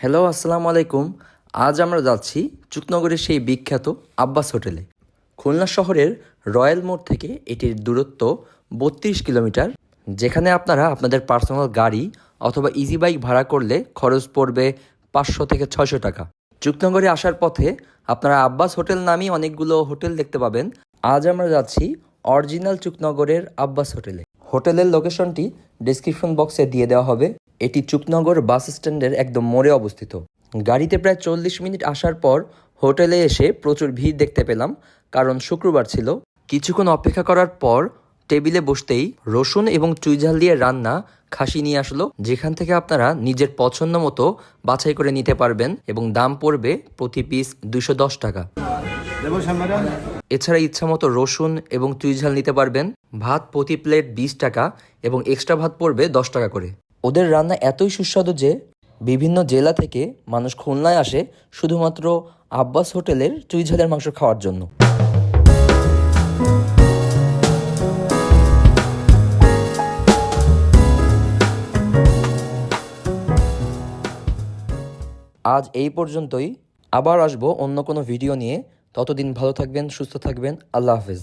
Hello, আসসালামু আলাইকুম। আজ আমরা যাচ্ছি চুকনগরের সেই বিখ্যাত আব্বাস হোটেলে। খুলনা শহরের রয়্যাল মোড় থেকে এটির দূরত্ব বত্রিশ কিলোমিটার, যেখানে আপনারা আপনাদের পার্সোনাল গাড়ি অথবা ইজি বাইক ভাড়া করলে খরচ পড়বে পাঁচশো থেকে ছয়শো টাকা। চুকনগরে আসার পথে আপনারা আব্বাস হোটেল নামেই অনেকগুলো হোটেল দেখতে পাবেন। আজ আমরা যাচ্ছি অরিজিনাল চুকনগরের আব্বাস হোটেলে। হোটেলের লোকেশনটি ডিসক্রিপশন বক্সে দিয়ে দেওয়া হবে। এটি চুকনগর বাস স্ট্যান্ডের একদম মোড়ে অবস্থিত। গাড়িতে প্রায় চল্লিশ মিনিট আসার পর হোটেলে এসে প্রচুর ভিড় দেখতে পেলাম, কারণ শুক্রবার ছিল। কিছুক্ষণ অপেক্ষা করার পর টেবিলে বসতেই রসুন এবং চুইঝাল দিয়ে রান্না খাসি নিয়ে আসলো, যেখান থেকে আপনারা নিজের পছন্দ মতো বাছাই করে নিতে পারবেন এবং দাম পড়বে প্রতি পিস দুশো দশ টাকা। এছাড়া ইচ্ছামতো রসুন এবং চুইঝাল নিতে পারবেন। ভাত প্রতি প্লেট বিশ টাকা এবং এক্সট্রা ভাত পড়বে দশ টাকা করে। ওদের রান্না এতই সুস্বাদু যে বিভিন্ন জেলা থেকে মানুষ খুলনায় আসে শুধুমাত্র আব্বাস হোটেলের চুইঝালের মাংস খাওয়ার জন্য। আজ এই পর্যন্তই। আবার আসব অন্য কোনো ভিডিও নিয়ে। ততদিন ভালো থাকবেন, সুস্থ থাকবেন। আল্লাহ হাফেজ।